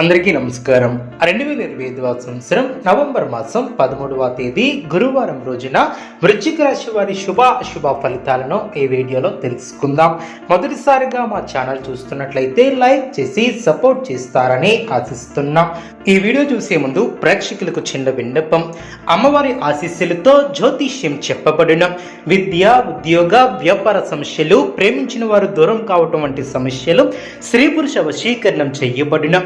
అందరికీ నమస్కారం. రెండు వేల ఇరవై ఐదవ సంవత్సరం నవంబర్ మాసం పదమూడవ తేదీ గురువారం రోజున వృశ్చిక రాశి వారి శుభ అశుభ ఫలితాలను ఈ వీడియోలో తెలుసుకుందాం. మొదటిసారిగా మా ఛానల్ చూస్తున్నట్లయితే లైక్ చేసి సపోర్ట్ చేస్తారని ఆశిస్తున్నాం. ఈ వీడియో చూసే ముందు ప్రేక్షకులకు చిన్న విన్నపం. అమ్మవారి ఆశీస్సులతో జ్యోతిష్యం చెప్పబడిన. విద్య ఉద్యోగ వ్యాపార సమస్యలు ప్రేమించిన వారు దూరం కావటం వంటి సమస్యలు స్త్రీ పురుష వశీకరణం చేయబడిన.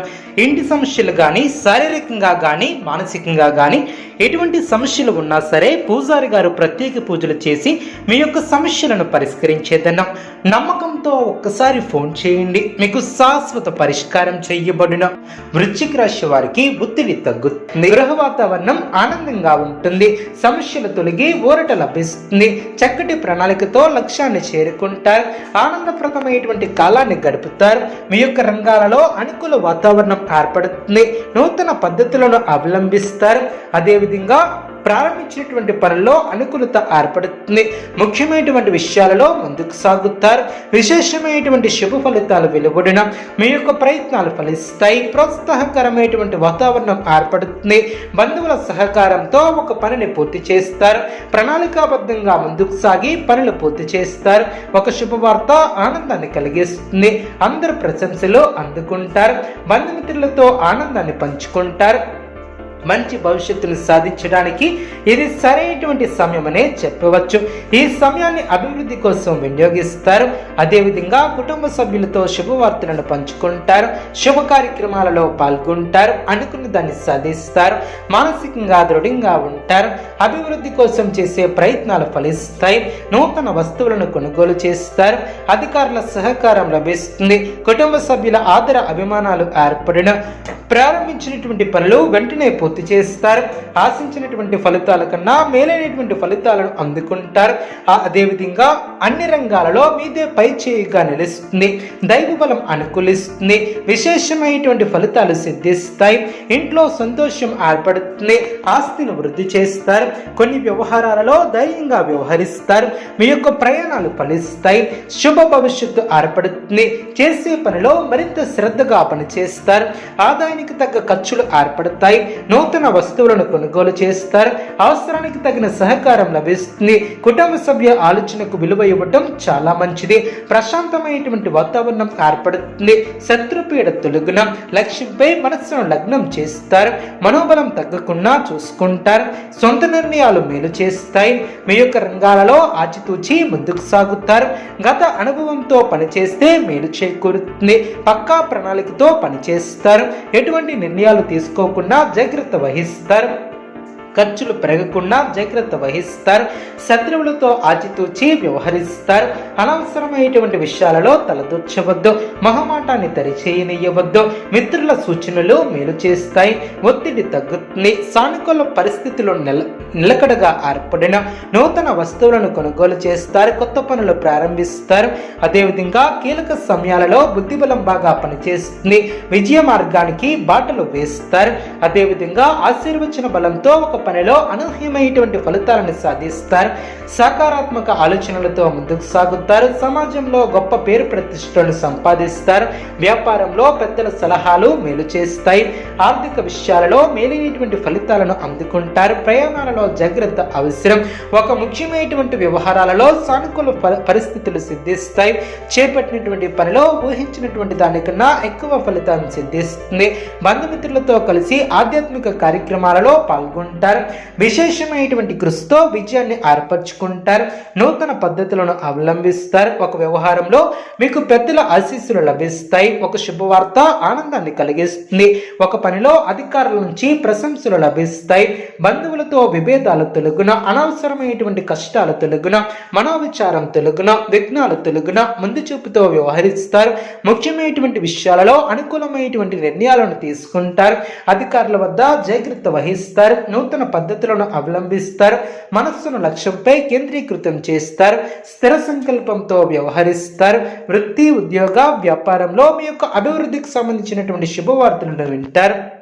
ఇంటి సమస్యలు కానీ శారీరకంగా కానీ మానసికంగా కానీ ఎటువంటి సమస్యలు ఉన్నా సరే పూజారి గారు ప్రత్యేక పూజలు చేసి మీ యొక్క సమస్యలను పరిష్కరించేదన్నాం నమ్మకంతో ఒక్కసారి ఫోన్ చేయండి. మీకు శాశ్వత పరిష్కారం చేయబడిన వృశ్చిక రాశి వారికి ఒత్తిడి తగ్గుతుంది. గృహ వాతావరణం ఆనందంగా ఉంటుంది. సమస్యలు తొలగి ఊరట లభిస్తుంది. చక్కటి ప్రణాళికతో లక్ష్యాన్ని చేరుకుంటారు. ఆనందప్రదమైనటువంటి కాలాన్ని గడుపుతారు. మీ యొక్క రంగాలలో అనుకూల వాతావరణం ఏర్పడుతుంది. నూతన పద్ధతులను అవలంబిస్తారు. అదేవిధంగా ప్రారంభించినటువంటి పనుల్లో అనుకూలత ఏర్పడుతుంది. ముఖ్యమైనటువంటి విషయాలలో ముందుకు సాగుతారు. విశేషమైనటువంటి శుభ ఫలితాలు వెలువడిన మీ యొక్క ప్రయత్నాలు ఫలిస్తాయి. ప్రోత్సాహకరమైనటువంటి వాతావరణం ఏర్పడుతుంది. బంధువుల సహకారంతో ఒక పనిని పూర్తి చేస్తారు. ప్రణాళికాబద్ధంగా ముందుకు సాగి పనులు పూర్తి చేస్తారు. ఒక శుభవార్త ఆనందాన్ని కలిగిస్తుంది. అందరు ప్రశంసలు అందుకుంటారు. బంధుమిత్రులతో ఆనందాన్ని పంచుకుంటారు. మంచి భవిష్యత్తును సాధించడానికి ఇది సరైనటువంటి సమయమనే చెప్పవచ్చు. ఈ సమయాన్ని అభివృద్ధి కోసం వినియోగిస్తారు. అదేవిధంగా కుటుంబ సభ్యులతో శుభవార్తలను పంచుకుంటారు. శుభ కార్యక్రమాలలో పాల్గొంటారు. అనుకున్న దాన్ని సాధిస్తారు. మానసికంగా దృఢంగా ఉంటారు. అభివృద్ధి కోసం చేసే ప్రయత్నాలు ఫలిస్తాయి. నూతన వస్తువులను కొనుగోలు చేస్తారు. అధికారుల సహకారం లభిస్తుంది. కుటుంబ సభ్యుల ఆదర అభిమానాలు ఏర్పడిన ప్రారంభించినటువంటి పనులు వెంటనే పూర్తి చేస్తారు. ఆశించినటువంటి ఫలితాల కన్నా మేలైనటువంటి ఫలితాలను అందుకుంటారు. అదేవిధంగా అన్ని రంగాలలో మీదే పై చేయిగా నిలుస్తుంది. దైవ బలం అనుకూలిస్తుంది. విశేషమైనటువంటి ఫలితాలు సిద్ధిస్తాయి. ఇంట్లో సంతోషం ఏర్పడుతుంది. ఆస్తిని వృద్ధి చేస్తారు. కొన్ని వ్యవహారాలలో ధైర్యంగా వ్యవహరిస్తారు. మీ యొక్క ప్రయాణాలు ఫలిస్తాయి. శుభ భవిష్యత్తు ఏర్పడుతుంది. చేసే పనిలో మరింత శ్రద్ధగా పనిచేస్తారు. ఆదాయానికి తగ్గ ఖర్చులు ఏర్పడతాయి. నూతన వస్తువులను కొనుగోలు చేస్తారు. అవసరానికి తగిన సహకారం లభిస్తుంది. కుటుంబ సభ్య ఆలోచనకు విలువ ఇవ్వటం చాలా మంచిది. ప్రశాంతమైనటువంటి వాతావరణం ఏర్పడుతుంది. శత్రుపీడ తొలగున లక్ష్యంపై మనస్సును లగ్నం చేస్తారు. మనోబలం తగ్గకుండా చూసుకుంటారు. సొంత నిర్ణయాలు మేలు చేస్తాయి. మీ యొక్క రంగాలలో ఆచితూచి ముందుకు సాగుతారు. గత అనుభవంతో పనిచేస్తే మేలు చేకూరుతుంది. పక్కా ప్రణాళికతో పనిచేస్తారు. ఎటువంటి నిర్ణయాలు తీసుకోకుండా జాగ్రత్త వహిస్తారు ఖర్చులు పెరగకుండా జాగ్రత్త వహిస్తారు. శత్రువులతో ఆచితూచి వ్యవహరిస్తారు. అనవసరమైనటువంటి విషయాలలో తలదూర్చవద్దు. మహమాటాన్ని తరిచేయనియవద్దు మిత్రుల సూచనలు మేలు చేస్తాయి. ఒత్తిడి తగ్గుతుంది. సానుకూల పరిస్థితులు నిల నిలకడగా ఏర్పడిన నూతన వస్తువులను కొనుగోలు చేస్తారు. కొత్త పనులు ప్రారంభిస్తారు. అదేవిధంగా కీలక సమయాలలో బుద్ధిబలం బాగా పనిచేస్తుంది. విజయ మార్గానికి బాటలు వేస్తారు. అదేవిధంగా ఆశీర్వచన బలంతో ఒక పనిలో అనూహ్యమైనటువంటి ఫలితాలను సాధిస్తారు. సకారాత్మక ఆలోచనలతో ముందుకు సాగుతారు. సమాజంలో గొప్ప పేరు ప్రతిష్టలను సంపాదిస్తారు. వ్యాపారంలో పెద్దల సలహాలు మేలు చేస్తాయి. ఆర్థిక విషయాలలో మేలైనటువంటి ఫలితాలను అందుకుంటారు. ప్రయాణాలలో జాగ్రత్త అవసరం. ఒక ముఖ్యమైనటువంటి వ్యవహారాలలో సానుకూల పరిస్థితులు సిద్ధిస్తాయి. చేపట్టినటువంటి పనిలో ఊహించినటువంటి దానికన్నా ఎక్కువ ఫలితాలను సిద్ధిస్తుంది. బంధుమిత్రులతో కలిసి ఆధ్యాత్మిక కార్యక్రమాలలో పాల్గొంటారు. విశేషమైనటువంటి కృషితో విజయాన్ని ఏర్పరచుకుంటారు. నూతన పద్ధతులను అవలంబిస్తారు. ఒక వ్యవహారంలో మీకు పెద్దల ఆశీస్సులు లభిస్తాయి. ఒక శుభవార్త ఆనందాన్ని కలిగిస్తుంది. ఒక పనిలో అధికారుల నుంచి ప్రశంసలు లభిస్తాయి. బంధువులతో విభేదాలు తొలగున అనవసరమైనటువంటి కష్టాలు తొలగున మనోవిచారం తొలగున విఘ్నాలు తొలగున ముందు చూపుతో వ్యవహరిస్తారు. ముఖ్యమైనటువంటి విషయాలలో అనుకూలమైనటువంటి నిర్ణయాలను తీసుకుంటారు. అధికారుల వద్ద జాగ్రత్త వహిస్తారు. నూతన పద్ధతులను అవలంబిస్తారు మనస్సును లక్ష్యంపై కేంద్రీకృతం చేస్తారు స్థిర సంకల్పంతో వ్యవహరిస్తారు. వృత్తి ఉద్యోగ వ్యాపారంలో మీ యొక్క అభివృద్ధికి సంబంధించినటువంటి శుభవార్తలను వింటారు.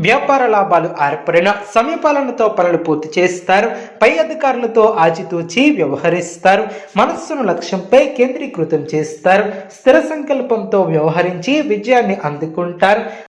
వ్యాపార లాభాలు ఏర్పడిన సమయపాలనతో పనులు పూర్తి చేస్తారు. పై అధికారులతో ఆచితూచి వ్యవహరిస్తారు. మనస్సును లక్ష్యంపై కేంద్రీకృతం చేస్తారు. స్థిర సంకల్పంతో వ్యవహరించి విజయాన్ని అందుకుంటారు.